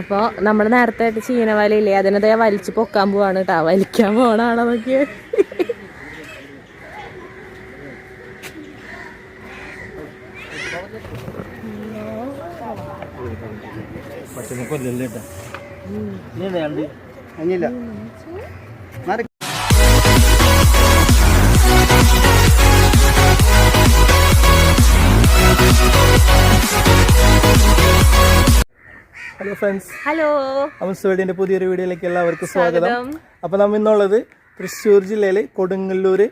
അപ്പോൾ നമ്മൾ നേരത്തെ ആയിട്ട് ചീനവലയില്ലേ അതിനതേ വലിച്ച് പൊക്കാൻ പോവാണ് കേട്ടോ വലിക്കാൻ പോണാണോ നോക്കിയേ? പച്ചനെ കൊല്ലല്ലേ കേട്ടാ നീ വേണ്ട. അഞ്ഞില്ല ഹലോ ഫ്രണ്ട്സ് ഹലോ അമസ്വേഡിന്റെ പുതിയൊരു വീഡിയോയിലേക്ക് എല്ലാവർക്കും സ്വാഗതം. അപ്പൊ നമ്മ ഇന്നുള്ളത് തൃശ്ശൂർ ജില്ലയിലെ കൊടുങ്ങല്ലൂര്.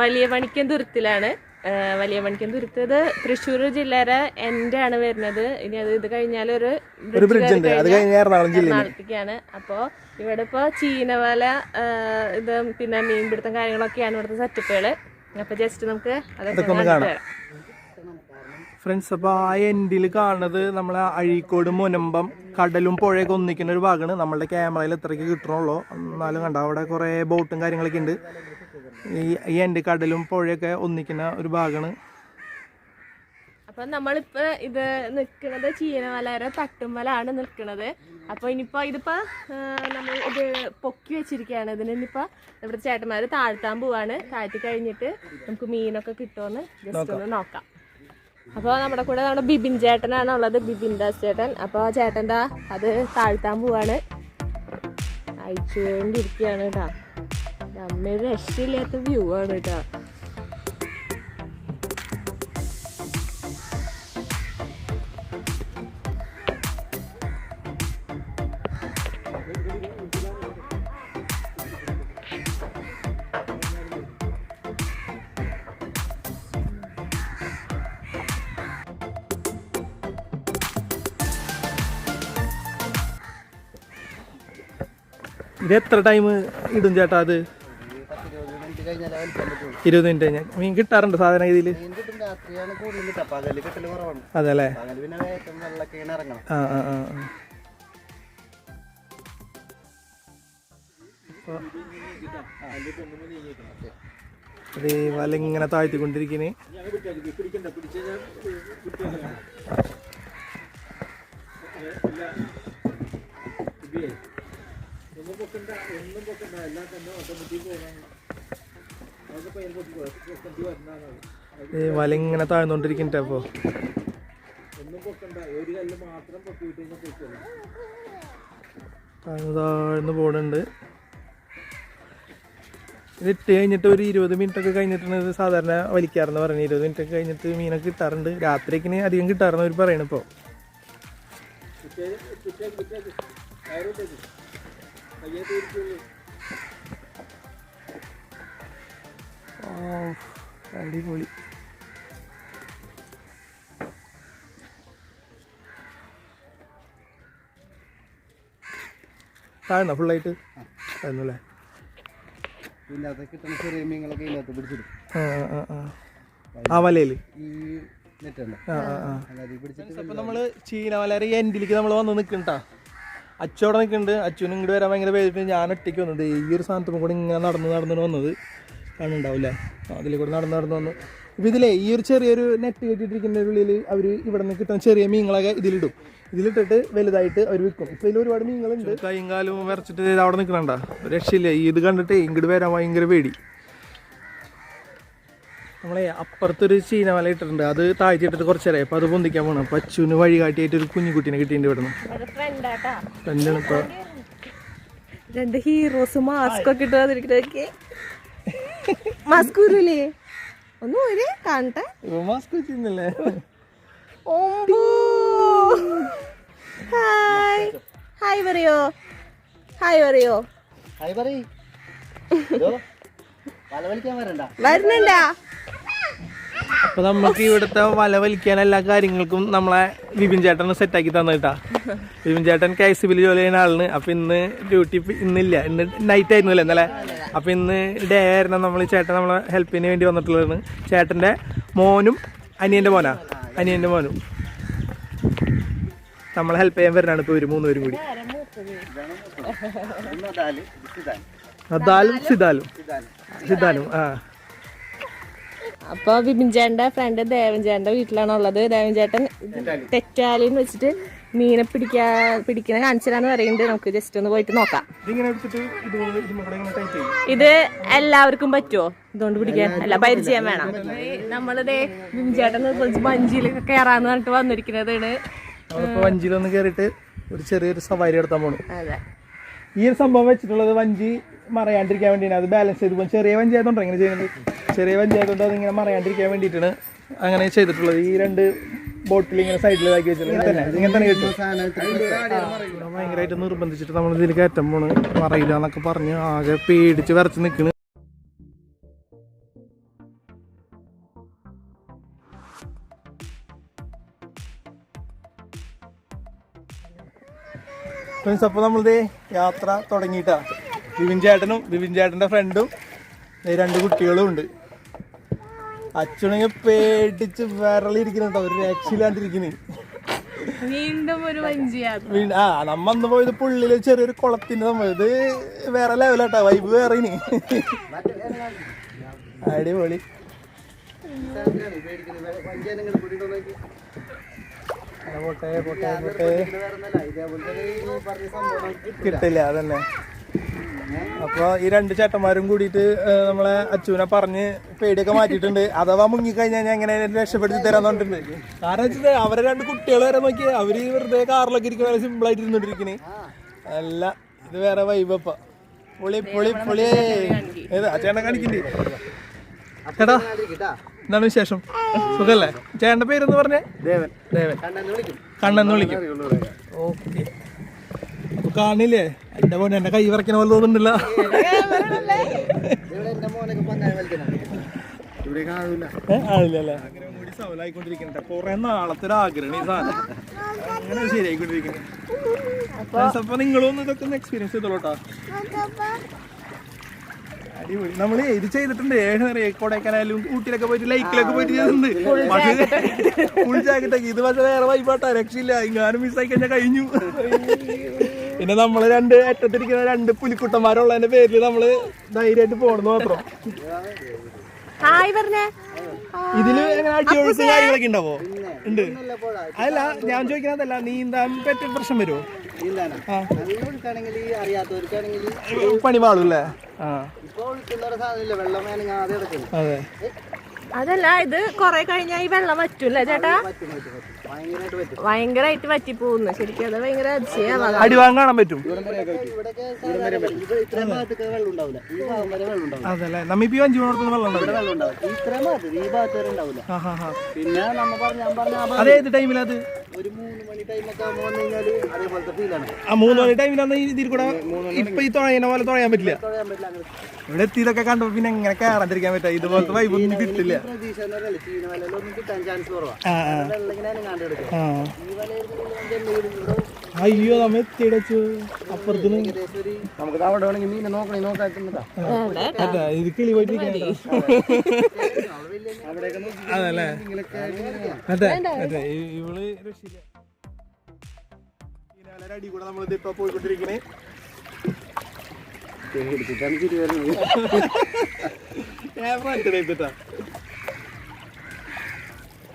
വലിയ മണിക്കൻ തുരുത്തിലാണ് ആ, വലിയ മണിക്കൻ തുരുത്തത് തൃശ്ശൂർ ജില്ലയുടെ എന്റെ ആണ് വരുന്നത്. ഇനി അത് ഇത് കഴിഞ്ഞാൽ ഒരു ബ്രിഡ്ജ് ഉണ്ട്. അത് എറണാകുളത്തേക്കാണ്. അപ്പോൾ ഇവിടെ ഇപ്പോൾ ചീനവല ഇത് പിന്നെ മീൻപിടുത്തം കാര്യങ്ങളൊക്കെയാണ് ഇവിടുത്തെ സെറ്റപ്പുകൾ അപ്പോൾ ജസ്റ്റ് നമുക്ക് അതൊക്കെ വരാം ഫ്രണ്ട്സ് അപ്പൊ ആ എൻഡിൽ കാണുന്നത് നമ്മളെ അഴീക്കോട് മുനമ്പം കടലും പുഴയൊക്കെ ഒന്നിക്കുന്ന ഒരു ഭാഗമാണ്. നമ്മളുടെ ക്യാമറയിൽ എത്രയ്ക്ക് കിട്ടണുള്ളൂ. എന്നാലും കണ്ടോ അവിടെ കുറേ ബോട്ടും കാര്യങ്ങളൊക്കെ ഉണ്ട്. ഈ ഈ എൻഡ് കടലും പുഴയൊക്കെ ഒന്നിക്കുന്ന ഒരു ഭാഗമാണ്. അപ്പൊ നമ്മളിപ്പോ ഇത് നിൽക്കുന്നത് ചീനമലയുടെ ആണ് നിൽക്കുന്നത്. അപ്പൊ ഇനിയിപ്പോ ഇതിപ്പോ നമ്മൾ ഇത് പൊക്കി വെച്ചിരിക്കുകയാണ്. ഇതിന് ഇനിയിപ്പോ ഇവിടെ ചേട്ടന്മാര് താഴ്ത്താൻ പോവാണ്. താഴ്ത്തി കഴിഞ്ഞിട്ട് നമുക്ക് മീനൊക്കെ കിട്ടുമെന്ന് ജസ്റ്റ് ഒന്ന് നോക്കാം. അപ്പോൾ നമ്മുടെ കൂടെ നമ്മുടെ ബിബിൻ ചേട്ടനാണ് ഉള്ളത്. ബിബിൻ ദാസ് ചേട്ടൻ. അപ്പോൾ ചേട്ടന്റെ അത് താഴ്ത്താൻ പോവാണ്. അയച്ചുകൊണ്ടിരിക്കുകയാണ് കേട്ടോ. നമ്മൾ രക്ഷയില്ലാത്ത വ്യൂ ആണ് കേട്ടോ. ഇത് എത്ര ടൈം ഇടും ചേട്ടാ അത്? ഇരുപത് മിനിറ്റ് കഴിഞ്ഞാൽ മീൻ കിട്ടാറുണ്ട് സാധനം ഇതിൽ രാത്രിയാണ് കൂടുതൽ കിട്ടുക പകൽ കിട്ടൽ കുറവാണ് അതെ പൊക്കണ്ട ഒന്നും പൊക്കണ്ട എല്ലാം തന്നെ ഓട്ടോമാറ്റിക് ഇറങ്ങണം ആ ആ ആ ആ. അത് ഈ വല ഇങ്ങനെ താഴ്ത്തിക്കൊണ്ടിരിക്കുന്നത് ഒരു കല്ല് മാത്രം താഴ്ന്നുകൊണ്ടിരിക്കുന്നുണ്ട് അപ്പോ താഴ്ന്നു താഴ്ന്നു പോണുണ്ട്. ഇത് ഇട്ട് കഴിഞ്ഞിട്ട് ഒരു ഇരുപത് മിനിറ്റ് ഒക്കെ കഴിഞ്ഞിട്ടാണ് ഇത് സാധാരണ വലിക്കാറെന്ന് പറയുന്നത്. ഇരുപത് മിനിറ്റ് ഒക്കെ കഴിഞ്ഞിട്ട് മീനൊക്കെ കിട്ടാറുണ്ട്. രാത്രിക്ക് അധികം കിട്ടാറെന്ന് അവർ പറയണ ഇപ്പോൾ അടിപൊളി. താഴ്ന്ന? ഫുള്ളായിട്ട് താഴ്ന്നു അല്ലേ? ഇതിനകത്ത് കിട്ടുന്ന ചെറിയ മീനുകളൊക്കെ ഇതിനകത്ത് പിടിച്ചിടും. ആ വലയിൽ ഈ നെറ്റ് ഉണ്ട് പിടിച്ചിട്ട് നമ്മൾ ചീനവലര എൻഡിലേക്ക് നമ്മൾ വന്ന് നിൽക്കണ്ടാ അച്ചോടെ നിൽക്കുന്നുണ്ട്. അച്ഛനും ഇങ്ങോട്ട് വരാൻ ഭയങ്കര പേരിട്ട് ഞാൻ ഒറ്റയ്ക്ക് വന്നത് ഈ ഒരു സ്ഥാനത്ത് കൂടെ ഇങ്ങനെ നടന്ന് നടന്നു വന്നത് കാണുന്നുണ്ടാവില്ലേ. അതിൽ കൂടെ നടന്ന് നടന്ന് വന്നു. ഇപ്പം ഇതിലേ ഈ ഒരു ചെറിയൊരു നെറ്റ് കെട്ടിയിട്ടിരിക്കുന്ന ഉള്ളിൽ അവർ ഇവിടെ നിന്ന് കിട്ടുന്ന ചെറിയ മീനുകളൊക്കെ ഇതിലിടും. ഇതിലിട്ടിട്ട് വലുതായിട്ട് അവർ വിൽക്കും. ഇപ്പം ഇതിൽ ഒരുപാട് മീനുകളുണ്ട്. കൈയും കാലും വരച്ചിട്ട് അവിടെ നിൽക്കണണ്ട? രക്ഷയില്ല? ഇത് കണ്ടിട്ട് ഇങ്ങോട്ട് വരാൻ ഭയങ്കര പേടി. നമ്മളെ അപ്പുറത്തൊരു ചീനവല ഇട്ടിട്ടുണ്ട് അത് താഴ്ത്തിയിട്ടിട്ട് കുറച്ചേരായി. നേരം അപ്പോൾ അത് പൊന്തിക്കാൻ പോകണം അപ്പം വഴി കാട്ടിയായിട്ട് ഒരു കുഞ്ഞു കുട്ടീനെ കിട്ടിയിട്ടുണ്ട് ഇവിടുന്ന്. ഫ്രണ്ടാട്ടാ എന്താണ് ഇപ്പോൾ രണ്ട് ഹീറോസ് മാസ്ക് ഒക്കെ ഇട്ട് വന്നിരിക്കുന്നതൊക്കെ മാസ്ക് വരൂലേ ഒന്ന് ഒരു കാണട്ടെ. ഇപ്പൊ മാസ്ക് വെച്ചിരുന്നില്ലേ? ഹായ് ഹായ് പറയോ? ഹായ് പറയോ? ഹായ് പറയ്. വരുന്നുണ്ടാ അപ്പൊ നമുക്ക് ഇവിടുത്തെ വല വലിക്കാൻ എല്ലാ കാര്യങ്ങൾക്കും നമ്മളെ വിപിൻ ചേട്ടനെ സെറ്റാക്കി തന്നിട്ടാ വിപിൻ ചേട്ടൻ കെ എസ് ബിയിൽ ജോലി ചെയ്യുന്ന ആളിന്. അപ്പൊ ഇന്ന് ഡ്യൂട്ടി ഇന്നില്ല. ഇന്ന് നൈറ്റ് ആയിരുന്നു അല്ലേ ഇന്നലെ. അപ്പൊ ഇന്ന് ഡേ ആയിരുന്നു നമ്മൾ ചേട്ടൻ നമ്മളെ ഹെൽപ്പിന് വേണ്ടി വന്നിട്ടുള്ളതാണ്. ചേട്ടന്റെ മോനും അനിയന്റെ മോനാ. അനിയന്റെ മോനും. നമ്മളെ ഹെൽപ്പ് ചെയ്യാൻ വരണാണ് ഇപ്പൊ ഒരു മൂന്നുപേരും കൂടി. സിദാലും. അതാലും സിതാലും ഇതാണ് സിതാലും ആ. അപ്പൊ ബിബിൻ ചേട്ടന്റെ ഫ്രണ്ട് ദേവൻ ചേട്ടന്റെ വീട്ടിലാണ് ഉള്ളത്. ദേവൻ ചേട്ടൻ തെറ്റാലിന്ന് വെച്ചിട്ട് മീനെ പിടിക്കാ പിടിക്കുന്ന കാണിച്ചാന്ന് പറയുന്നുണ്ട്. നമുക്ക് ജസ്റ്റ് ഒന്ന് പോയിട്ട് നോക്കാം. ഇതിങ്ങനെ എടുത്തിട്ട് ഇതുപോലെ ഇതുപോലെ ഇങ്ങനെ ടൈറ്റ് ചെയ്യും. ഇത് എല്ലാവർക്കും പറ്റുമോ ഇതുകൊണ്ട് പിടിക്കാൻ? അല്ല പരിചയം വേണം. നമ്മളിതേ ചേട്ടൻ വഞ്ചിയിലൊക്കെ കയറാന്ന് പറഞ്ഞിട്ട് വന്നിരിക്കുന്നതാണ്. വഞ്ചിയിലൊന്ന് കയറിയിട്ട് ഒരു ചെറിയൊരു സവാരി നടത്താൻ പോണു. അതെ. ഈ ഒരു സംഭവം വെച്ചിട്ടുള്ളത് വഞ്ചി മറയാണ്ടിരിക്കാൻ വേണ്ടിയാണ്. അത് ബാലൻസ് ചെയ്ത് പോകും. ചെറിയ വഞ്ചി ആയതുകൊണ്ട് ഇങ്ങനെ ചെയ്യുന്നത്? ചെറിയ വഞ്ചി ആയതുകൊണ്ട് അത് ഇങ്ങനെ മറയാണ്ടിരിക്കാൻ വേണ്ടിയിട്ടാണ് അങ്ങനെ ചെയ്തിട്ടുള്ളത്. ഈ രണ്ട് ബോട്ടിൽ ഇങ്ങനെ സൈഡിൽ ഇതാക്കി വെച്ചിട്ടുണ്ട് ഇങ്ങനെ തന്നെ കിട്ടും. ഭയങ്കരമായിട്ട് നിർബന്ധിച്ചിട്ട് നമ്മൾ ഇതിൽ കയറ്റം പോണ്. പറയില്ല എന്നൊക്കെ പറഞ്ഞ് ആകെ പേടിച്ച് വരച്ച് നിൽക്കണ് ഫ്രണ്ട്സ് അപ്പോൾ നമ്മളിത് യാത്ര തുടങ്ങിയിട്ടാ. ബിബിൻ ചേട്ടനും വിവിൻ ചേട്ടന്റെ ഫ്രണ്ടും രണ്ട് കുട്ടികളും ഉണ്ട്. അച്ഛനെങ്കിൽ പേടിച്ച് വിരളിരിക്കുന്നുണ്ടോ ഒരു രക്ഷയില്ലാണ്ടിരിക്കുന്നു. വീണ്ടും ഒരു വഞ്ചിയാത്ര. വീണ്ട ആ നമ്മ അന്ന് പോയത് പുള്ളിൽ ചെറിയൊരു കുളത്തിന്റെ സംഭവം ഇത് വേറെ ലെവലാട്ടാ വൈബ് വേറെ ഇനി. അടിപൊളി. പോട്ടെ പോട്ടെ പോട്ടെ. കിട്ടില്ല അതന്നെ. അപ്പൊ ഈ രണ്ട് ചേട്ടന്മാരും കൂടിയിട്ട് നമ്മളെ അച്ഛനെ പറഞ്ഞ് പേടിയൊക്കെ മാറ്റിയിട്ടുണ്ട്. അഥവാ മുങ്ങിക്കഴിഞ്ഞാൽ ഞാൻ എങ്ങനെ രക്ഷപ്പെടുത്തി തരാൻ പറഞ്ഞിട്ടുണ്ട്. കാരണം വെച്ചാൽ അവരെ രണ്ട് കുട്ടികൾ വരെ നോക്കി അവർ വെറുതെ കാറിലൊക്കെ ഇരിക്കുന്ന സിമ്പിൾ ആയിട്ട് ഇരുന്നോണ്ടിരിക്കണേ. അല്ല ഇത് വേറെ വൈബപ്പ പൊളി പൊളി പൊളി. ഏത് ചേട്ടൻ കാണിക്കണ്ടേ. ചേട്ടാ എന്താണ് വിശേഷം? സുഖല്ലേ? ചേട്ടന്റെ പേരെന്ന് പറഞ്ഞേ? ദേവൻ. ദേവൻ. കണ്ണെന്ന് വിളിക്കും. ഓക്കെ. കാണില്ലേ? എന്റെ മോനെ എന്റെ കൈ വരയ്ക്കണ പോലെ തോന്നുന്നില്ല. ആളില്ലല്ലേ? കൊറേ നാളത്തെ ആഗ്രഹം ഈ സാധനം. അങ്ങനെ ശരിയായിക്കൊണ്ടിരിക്കണേ അപ്പൊ നിങ്ങളൊന്നും ഇതൊക്കെ ഒന്ന് എക്സ്പീരിയൻസ് ചെയ്തോളൂട്ടാ. അടിപൊളി. നമ്മൾ ഇത് ചെയ്തിട്ടുണ്ട്. ഏഴ് നേരം കൊടൈക്കനാലും ഊട്ടിയിലൊക്കെ പോയിട്ട് ലൈക്കിലൊക്കെ പോയിട്ട് ചെയ്തിട്ടുണ്ട്. ഫുൾ ജാക്കറ്റ് ഒക്കെ. ഇത് പക്ഷേ വേറെ വൈബാട്ടാ രക്ഷയില്ല. ഇങ്ങാനും മിസ്സായി കഴിഞ്ഞാൽ കഴിഞ്ഞു പിന്നെ നമ്മൾ രണ്ട് അറ്റത്തിരിക്കുന്ന രണ്ട് പുലിക്കുട്ടന്മാരുള്ളതിന്റെ പേരിൽ നമ്മൾ ധൈര്യമായിട്ട് പോണെന്ന് മാത്രം. ഇതിൽ എങ്ങനെ അടിയൊഴുക്കും കാര്യങ്ങളൊക്കെ ഉണ്ടാവോ? ഉണ്ട്. അല്ല ഞാൻ ചോദിക്കുന്നതല്ല നീന്താൻ പറ്റിയ പ്രശ്നം വരുമോ പണി പാടും അല്ലേ? ആ. ഇപ്പൊ ഒഴുക്കുന്ന ഒരു സാധനമില്ല വെള്ളം അതെ. അതല്ല ഇത് കൊറേ കഴിഞ്ഞാ ഈ വെള്ളം പറ്റൂല്ലേ ചേട്ടാ? ഭയങ്കരമായിട്ട് പറ്റും. ഭയങ്കരമായിട്ട് വറ്റി പോകുന്നു ശരിക്കും അത് ഭയങ്കര അടിവാങ് അടിവാൻ കാണാൻ പറ്റും. ഇവിടെയൊക്കെ സാധാരണ ഇത് ഇത്രയും ഭാഗത്തൊക്കെ വെള്ളം ഉണ്ടാവില്ല. ഈ ഭാഗം വരെ വെള്ളം ഉണ്ടാവില്ല. അതല്ലേ. നമ്മ ഇപ്പൊ ഈ അഞ്ചു മണിടത്തുനിന്ന് വെള്ളം ഉണ്ടാവില്ല. വെള്ളം ഉണ്ടാവില്ല. ഇത്രയും ഈ ഭാഗത്ത് വരെ ഉണ്ടാവില്ല. ആ ഹാ ഹാ പിന്നെ നമ്മ പറഞ്ഞ ഞാൻ പറഞ്ഞ ആ ഭാഗം അതേത് ടൈമിലത് ഒരു മൂന്ന് മണി ടൈമൊക്കെ ആകുമ്പോൾ വന്നു കഴിഞ്ഞാൽ അതേപോലത്തെ ഫീലാണ് ആ മൂന്ന് മണി ടൈമിലാണ് ഇതിൽ കൂടെ ഇപ്പൊ ഈ തുഴയുന്ന പോലെ തുഴയാൻ പറ്റില്ല. തൊഴയാൻ പറ്റില്ല അങ്ങനെ. ഇവിടെ എത്തിയതൊക്കെ കണ്ടോ പിന്നെ എങ്ങനെ കയറാതിരിക്കാൻ പറ്റാ. ഇതുപോലത്തെ വൈബ് ഒന്നും കിട്ടില്ല. പ്രതീക്ഷ ചീന വലയിലൊന്നും കിട്ടാൻ ചാൻസ് കുറവാണ് വെള്ളം ഇങ്ങനെ കണ്ടെടുക്കും ഈ ഇവിടെ അയ്യോ നമ്മ എത്തിയടച്ചു അപ്പുറത്തിന്. നമുക്ക് അവിടെ വേണമെങ്കിൽ മീനെ നോക്കണേ അതാ ഇത് കിളി നോക്കി അതല്ലേ നിങ്ങളൊക്കെ അതെ അതെ ഇവൾ രക്ഷില്ല അടി കൂടെ പോയിക്കൊണ്ടിരിക്കണേ.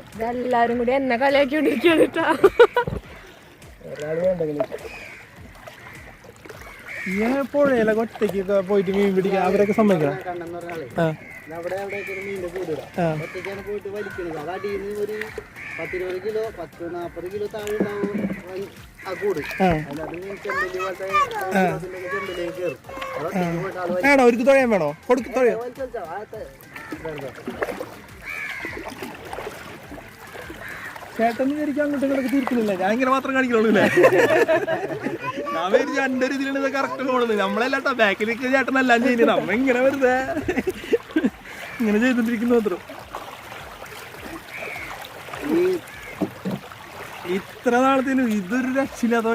ഇതെല്ലാരും എന്നെ കളിയാക്കിക്കൊണ്ടിരിക്കുകയാണ് കേട്ടോ. ഒരാൾ വേണ്ടെങ്കിൽ ഞാൻ പുഴയിലൊക്കെ ഒറ്റയ്ക്ക് പോയിട്ട് മീൻ പിടിക്കുക അവരൊക്കെ സമ്മതിക്കണം? കണ്ണെന്ന് പറഞ്ഞാലേ അവിടെ അവിടെയൊക്കെ ഒരു മീനിന്റെ കൂടിടാം ഒറ്റയ്ക്കാണ് പോയിട്ട് വലിക്കുന്നത് അത് അടിയിൽ നിന്ന് ഒരു പത്തിരുപത് കിലോ പത്ത് നാൽപ്പത് കിലോ താഴെ ഉണ്ടാവും ആ കൂട്. ചെമ്പല്ലി പോലത്തെ കയറും പോയിട്ട് വേണോ? കൊടുക്ക് ചേട്ടൻ വിചാരിക്കും അങ്ങോട്ടും ഇങ്ങോട്ടൊക്കെ തിരിക്കുന്നില്ല ഞാൻ ഇങ്ങനെ മാത്രം കാണിക്കുള്ളൂ അല്ലേ? ഞാൻ വിചാരിച്ചു എന്റെ ഒരു ഇതിലാണ് ഇത് കറക്റ്റ് പോണത്. നമ്മളല്ലാട്ടോ ബാക്കിൽ നിൽക്കുന്ന ചേട്ടനല്ല ചെയ്യുന്നത്. നമ്മ ഇങ്ങനെ വെറുതെ ഇങ്ങനെ ചെയ്തോണ്ടിരിക്കുന്നു മാത്രം ഈ ഇത്ര നാളത്തേനും ഇതൊരു രക്ഷയില്ലാത്ത വൈബായിപ്പോട്ടെ ഇത് സംഭവം പത്ത് മിനിറ്റ് നാളത്തേലും ഇതൊരു രക്ഷിലതോ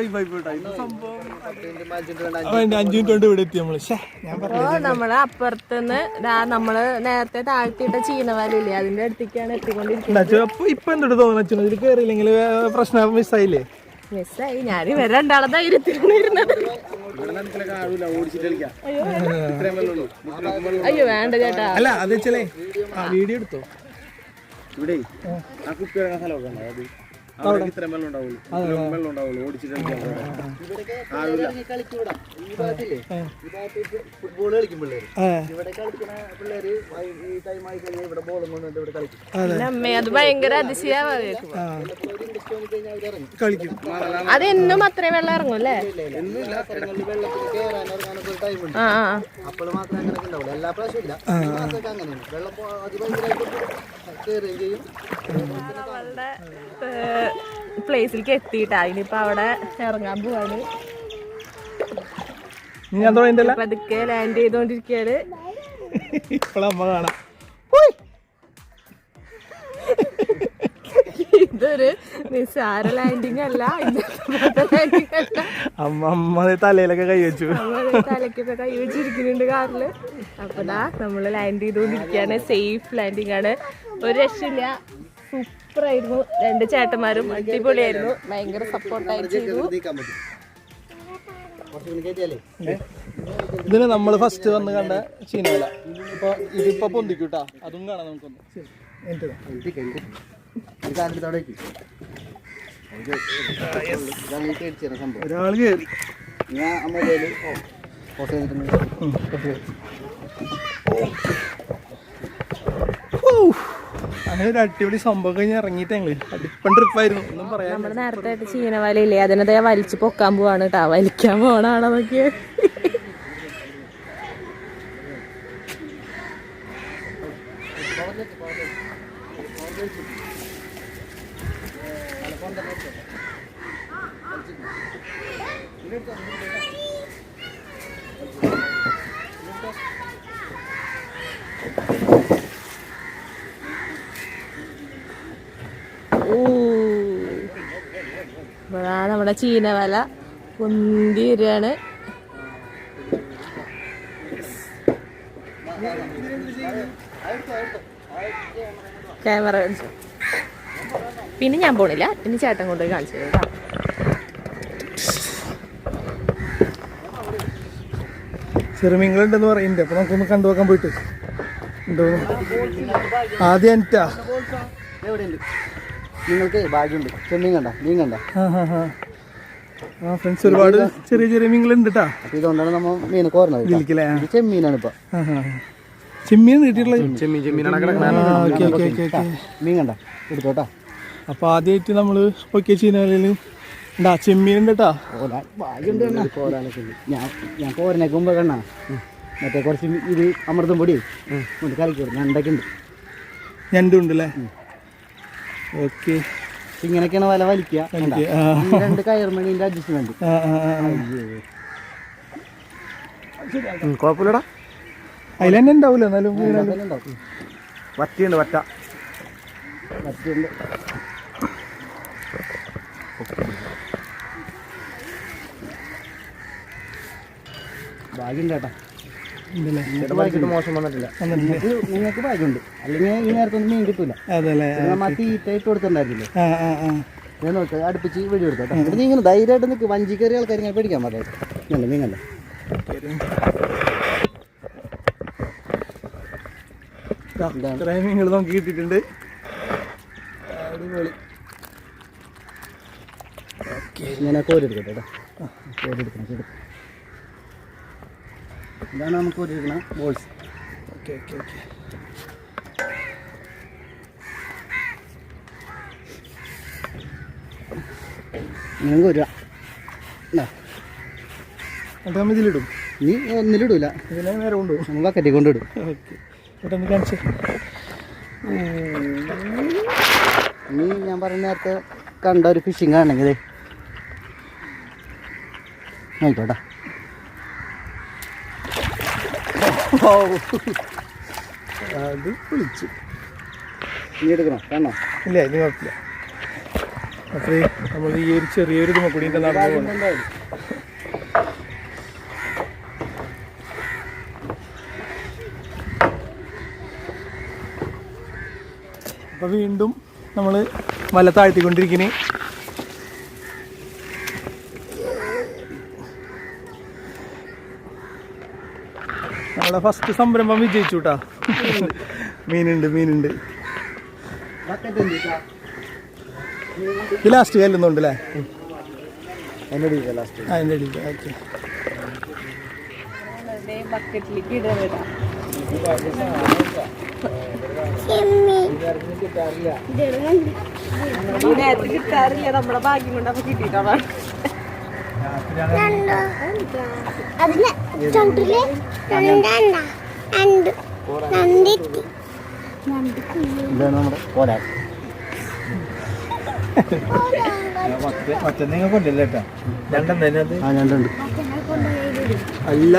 അഞ്ചു മിനിറ്റ് കൊണ്ട് ഇവിടെ എത്തി നമ്മൾ. ശ്ശേ, ഞാൻ പറഞ്ഞു അപ്പൊ നമ്മൾ അപ്പുറത്തുനിന്ന് ദാ നമ്മൾ നേരത്തെ താഴ്ത്തിയിട്ട ചീനവാലില്ലേ അതിന്റെ അടുത്തേക്കാണ് എത്തിക്കൊണ്ടിരിക്കുന്നത്. അപ്പൊ ഇപ്പൊ എന്തിട്ട് തോന്നുന്നു ഇതിൽ കയറിയില്ലെങ്കിൽ പ്രശ്നം മിസ്സായില്ലേ മിസ്സായി ഞാൻ ഇവരെ രണ്ടാളെ ധൈര്യത്തിലാണ് ഇരുന്നത്. അയ്യോ വേണ്ട. ചേട്ടാ. അല്ല അത് വെച്ചാലേ ആ വീഡിയോ എടുത്തോ? ഇവിടെ ആ കുപ്പി സ്ഥലമൊക്കെ ഉണ്ടോ? അത് ഫുട്ബോൾ കളിക്കും പിള്ളേര്. ഇവിടെ കളിക്കുന്ന പിള്ളേര് ഈ ടൈം ആയി കഴിഞ്ഞാൽ ഇവിടെ ബോളും ഇവിടെ കളിക്കും. ഭയങ്കര കളിക്കും. അത് എന്നും അത്രയും വെള്ളം ഇറങ്ങും അല്ലേ? വെള്ളത്തിൽ കയറാൻ ഇറങ്ങാനൊക്കെ ഒരു ടൈം ഉണ്ട്. ആ ആ അപ്പോൾ മാത്രമേ അങ്ങനെ ഉണ്ടാവുള്ളൂ. എല്ലാ പ്രാവശ്യവും ഇല്ല. അങ്ങനെയാണ്. വെള്ളം അതിഭയങ്കരമായിട്ട് നമ്മളുടെ പ്ലേസിലേക്ക് എത്തിയിട്ടാ. ഇനിയിപ്പോ അവിടെ ഇറങ്ങാൻ പോവാണ്. പതുക്കെ ലാൻഡ് ചെയ്തോണ്ടിരിക്കയാണ്. ഇപ്പോഴമ്മ കാണാം. ഇതൊരു നിസ്സാര ലാൻഡിങ് അല്ല അമ്മ അമ്മ തലയിലൊക്കെ കൈ വെച്ചു. നമ്മൾ തലയ്ക്കൊക്കെ കൈ വെച്ചിരിക്കുന്നുണ്ട് കാറിൽ. അപ്പൊ ദാ നമ്മൾ ലാൻഡ് ചെയ്തോണ്ടിരിക്കുകയാണ് സേഫ് ലാൻഡിങ് ആണ്. ഒരു രക്ഷയില്ല. സൂപ്പർ ആയിരുന്നു. രണ്ട് ചേട്ടന്മാരും അടിപൊളിയായിരുന്നു. ഭയങ്കര സപ്പോർട്ടായിട്ട് ചെയ്തു. ഇതിന് നമ്മൾ ഫസ്റ്റ് വന്ന് കണ്ട ചീനല്ല ഇപ്പൊ ഇതിപ്പോ പൊന്തിക്കൂട്ടാ. അതും കാണാം നമുക്കൊന്ന്. ശരി, എന്നിട്ട് ഇതാ. ഇത് കഴിഞ്ഞു ഒരു കാലിൽ അവിടെ വെക്കും ഇതാണ് ഈ പേടിച്ചു തരുന്ന സംഭവം ഒരാൾ കേറി ഞാൻ അമ്മയിൽ പോസ് ചെയ്തിട്ടുണ്ട്. അങ്ങനെ ഒരു അടിപൊളി സംഭവം കഴിഞ്ഞ് ഇറങ്ങിയിട്ട് ഞങ്ങൾ. അടിപ്പൻ ട്രിപ്പായിരുന്നു. ഒന്നും പറയാം നമ്മൾ നേരത്തെ ചീനവലയില്ലേ? അതിനത് വലിച്ചു പൊക്കാൻ പോവാണ് കേട്ടാ വലിക്കാൻ പോണാണോ ഊ. നമ്മുടെ ചീനവല പൊന്തി വരികയാണ് ക്യാമറ കാണിച്ചു. പിന്നെ ഞാൻ പോണില്ല. ഇനി ചേട്ടൻ കൊണ്ടുപോയി കാണിച്ചു തരും കേട്ടോ. ചെറുമീങ്ങളുണ്ടെന്ന് പറയുന്നുണ്ട് അപ്പൊ നമുക്കൊന്ന് കണ്ടു നോക്കാൻ പോയിട്ട്. ഉണ്ടോ ആദ്യം എവിടെയുണ്ട്? നിങ്ങൾക്ക് ഭാഗ്യമുണ്ട്. ചെമ്മീൻ കണ്ട മീൻ കണ്ട. ആ ഫ്രണ്ട്സ് ഒരുപാട് ചെറിയ ചെറിയ മീനുകളുണ്ട് കേട്ടാ അപ്പൊ ഇതുകൊണ്ടാണ് നമ്മൾ മീൻ കോരണത് ഇതിലേക്കല്ലേ ഇത് ചെമ്മീനാണ് ഇപ്പൊ. ചെമ്മീൻ കിട്ടിയിട്ടുള്ളത് ചെമ്മീൻ ചെമ്മീനാണ് ആ ഓക്കെ ഓക്കെ ഓക്കെ ഓക്കെ മീൻ കണ്ട. എടുത്തോട്ടാ അപ്പൊ ആദ്യമായിട്ട് നമ്മൾ പൊക്കിയ ചീനവലയിൽ ഉണ്ടാ ചെമ്മീൻ ഉണ്ട് കേട്ടാ. ഞാൻ ഞാൻ കോരനൊക്കെ മുമ്പ് കണ്ണാ. മറ്റേ കുറച്ച് ഇത് അമൃതം പൊടി. കലക്കി ഞണ്ടൊക്കെ ഉണ്ട്. ഞണ്ടുണ്ട് അല്ലേ ഓക്കെ. ഇങ്ങനെയൊക്കെയാണ് വല വലിക്കുക. രണ്ട് കയർമണിന്റെ അഡ്ജസ്റ്റ്മെന്റ്. കുഴപ്പമില്ലടാ. അതിൽ തന്നെ ഉണ്ടാവൂല? എന്നാലും വറ്റിയുണ്ട് വറ്റ. വറ്റിയുണ്ട്. ഭാഗ്യം ചേട്ടാ. മോശം വന്നിട്ടില്ല. വന്നിട്ടില്ലേ? നിങ്ങൾക്ക് ഭാഗ്യമുണ്ട് അല്ലെങ്കിൽ ഈ നേരത്തൊന്നും മീൻ കിട്ടൂല. തീറ്റ ഇട്ട് കൊടുത്തിട്ടുണ്ടായിരുന്നില്ലേ? ഞാൻ നോക്ക് അടുപ്പിച്ച് വീഡിയോ കൊടുത്തോട്ടെ നീ ഇങ്ങനെ ധൈര്യമായിട്ട് നിൽക്ക് വഞ്ചി കയറിയ ആൾക്കാർ ഇങ്ങനെ പേടിക്കാൻ പാടില്ല. നീങ്ങല്ല? ഇത്രയും മീനുകൾ നമുക്ക് കിട്ടിയിട്ടുണ്ട്. അടിപൊളി. എടുക്കട്ടെ കേട്ടോ. എടുക്കണം. ഇതാണ് നമുക്ക് എടുക്കണ ബോൾസ്. Okay okay okay. നിങ്ങൾക്ക് ഒരു എന്നിട്ട് നമ്മൾ ഇതിലിടും. നീ ഒന്നിലിടൂല. ഇതിനെ നേരെ കൊണ്ടുപോകും നമ്മൾ കറ്റി കൊണ്ടിടും ഓക്കെ. പെട്ടെന്ന് കാണിച്ച്. നീ ഞാൻ പറഞ്ഞ നേരത്തെ കണ്ട ഒരു ഫിഷിംഗ് ആണെങ്കിൽ നോക്കോട്ടെ അത് വിളിച്ചു നീ എടുക്കണോ. കാണോ ഇല്ല ഇനി കുഴപ്പമില്ല. അത്രയും നമ്മൾ ഈ ഒരു ചെറിയൊരു ഇതുമ്മ കൂടി നടന്നു പോകണം അപ്പൊ വീണ്ടും നമ്മൾ വല താഴ്ത്തിക്കൊണ്ടിരിക്കണേ. നമ്മളെ ഫസ്റ്റ് സംരംഭം വിജയിച്ചു കേട്ടാ മീനുണ്ട്. മീനുണ്ട് ലാസ്റ്റ് കല്ലുന്നുണ്ട് അല്ലേ അടിയിൽ ഓക്കെ ബക്കറ്റിലേക്ക് നേരത്തെ കിട്ടാറില്ല നമ്മുടെ ഭാഗ്യം കൊണ്ട് അപ്പൊ അതിന് ചുണ്ടിൽ? രണ്ടെണ്ണ ഇതാണ് നമ്മുടെ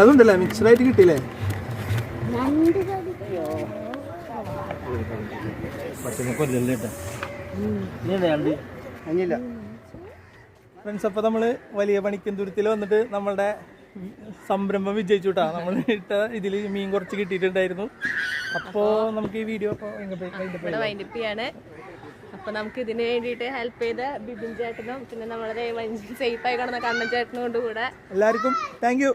ഉണ്ടല്ലേ മിക്സഡായിട്ട് കിട്ടിയില്ലേ അഞ്ഞില്ല ഫ്രണ്ട്സ് അപ്പോൾ നമ്മൾ വലിയ പണിക്കന്തുരത്തിൽ വന്നിട്ട് നമ്മളുടെ സംരംഭം വിജയിച്ചു കേട്ടോ നമ്മൾ ഇട്ട ഇതിൽ മീൻ കുറച്ച് കിട്ടിയിട്ടുണ്ടായിരുന്നു. അപ്പോൾ നമുക്ക് ഈ വീഡിയോ വൈൻഡപ്പ് ചെയ്യാണ്. അപ്പൊ നമുക്ക് ഇതിന് വേണ്ടിയിട്ട് ഹെൽപ്പ് ചെയ്ത ബിബിൻ ചേട്ടനും പിന്നെ നമ്മുടെ സേഫ് ആയി കിടന്ന കണ്ണൻ ചേട്ടനും കൊണ്ട് കൂടെ. എല്ലാവർക്കും താങ്ക് യു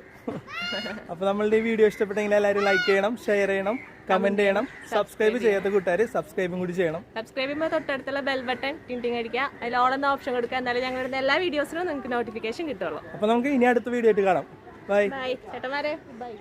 അപ്പോൾ നമ്മളുടെ ഈ വീഡിയോ ഇഷ്ടപ്പെട്ടെങ്കിൽ എല്ലാവരും ലൈക്ക് ചെയ്യണം ഷെയർ ചെയ്യണം കമന്റ് ചെയ്യണം സബ്സ്ക്രൈബ് ചെയ്യാത്ത കൂട്ടുകാർ സബ്സ്ക്രൈബും കൂടി ചെയ്യണം. സബ്സ്ക്രൈബ് ചെയ്യുമ്പോൾ തൊട്ടടുത്തുള്ള ബെൽ ബട്ടൺ ടിങ് അടിക്കുക. അതിൽ ഓൾ എന്ന ഓപ്ഷൻ കൊടുക്കുക. എന്നാലും ഞങ്ങളുടെ എല്ലാ വീഡിയോസിനും നിങ്ങൾക്ക് നോട്ടിഫിക്കേഷൻ കിട്ടുള്ളൂ. അപ്പോൾ നമുക്ക് ഇനി അടുത്ത വീഡിയോ ആയിട്ട് കാണാം. ബൈ ബൈ ചേട്ടന്മാരെ. ബൈ